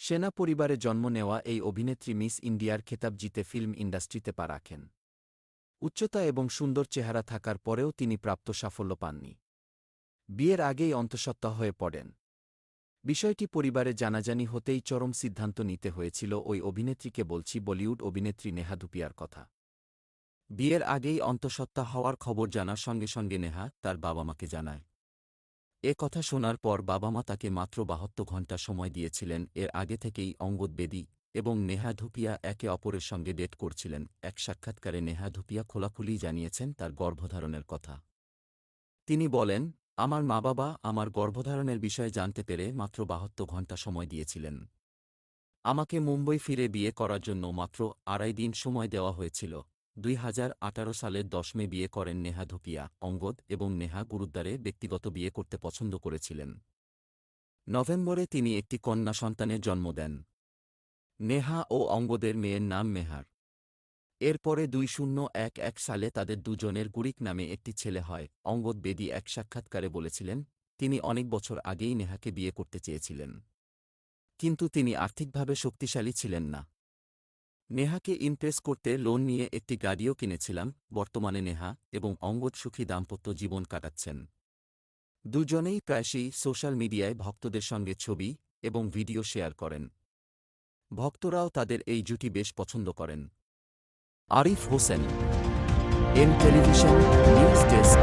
সেনা পরিবারে জন্ম নেওয়া এই অভিনেত্রী মিস ইন্ডিয়ার খেতাব জিতে ফিল্ম ইন্ডাস্ট্রিতে পা রাখেন। উচ্চতা এবং সুন্দর চেহারা থাকার পরেও তিনি প্রাপ্ত সাফল্য পাননি। বিয়ের আগেই অন্তঃসত্ত্বা হয়ে পড়েন। বিষয়টি পরিবারে জানাজানি হতেই চরম সিদ্ধান্ত নিতে হয়েছিল ওই অভিনেত্রীকে বলছি বলিউড অভিনেত্রী নেহা ধুপিয়ার কথা। বিয়ের আগেই অন্তঃসত্ত্বা হওয়ার খবর জানার সঙ্গে সঙ্গে নেহা তার বাবা মাকে জানায়। এ কথা শোনার পর বাবা মা তাকে মাত্র বাহাত্তর ঘণ্টা সময় দিয়েছিলেন, এর আগে থেকেই অঙ্গদ বেদী এবং নেহা ধুপিয়া একে অপরের সঙ্গে ডেট করছিলেন। এক সাক্ষাৎকারে নেহা ধুপিয়া খোলাখুলি জানিয়েছেন তার গর্ভধারণের কথা। তিনি বলেন, আমার মা বাবা আমার গর্ভধারণের বিষয়ে জানতে পেরে মাত্র বাহাত্তর ঘণ্টা সময় দিয়েছিলেন। আমাকে মুম্বই ফিরে বিয়ে করার জন্য মাত্র আড়াই দিন সময় দেওয়া হয়েছিল। দুই হাজার আঠারো সালের দশ মে বিয়ে করেন নেহা ধুপিয়া, অঙ্গদ এবং নেহা গুরুদ্বারে ব্যক্তিগত বিয়ে করতে পছন্দ করেছিলেন। নভেম্বরে তিনি একটি কন্যা সন্তানের জন্ম দেন। নেহা ও অঙ্গদের মেয়ের নাম মেহার। এরপরে দুই শূন্য এক এক সালে তাদের দুজনের গুরিক নামে একটি ছেলে হয়, অঙ্গদ বেদী এক সাক্ষাৎকারে বলেছিলেন, তিনি অনেক বছর আগেই নেহাকে বিয়ে করতে চেয়েছিলেন। কিন্তু তিনি আর্থিকভাবে শক্তিশালী ছিলেন না। নেহাকে ইমপ্রেস করতে লোন নিয়ে একটি গাড়িও কিনেছিলাম, বর্তমানে নেহা এবং অঙ্গদ সুখী দাম্পত্য জীবন কাটাচ্ছেন। দুজনেই প্রায়শই সোশ্যাল মিডিয়ায় ভক্তদের সঙ্গে ছবি এবং ভিডিও শেয়ার করেন। ভক্তরাও তাদের এই জুটি বেশ পছন্দ করেন। Arif Hossain, M television, news desk.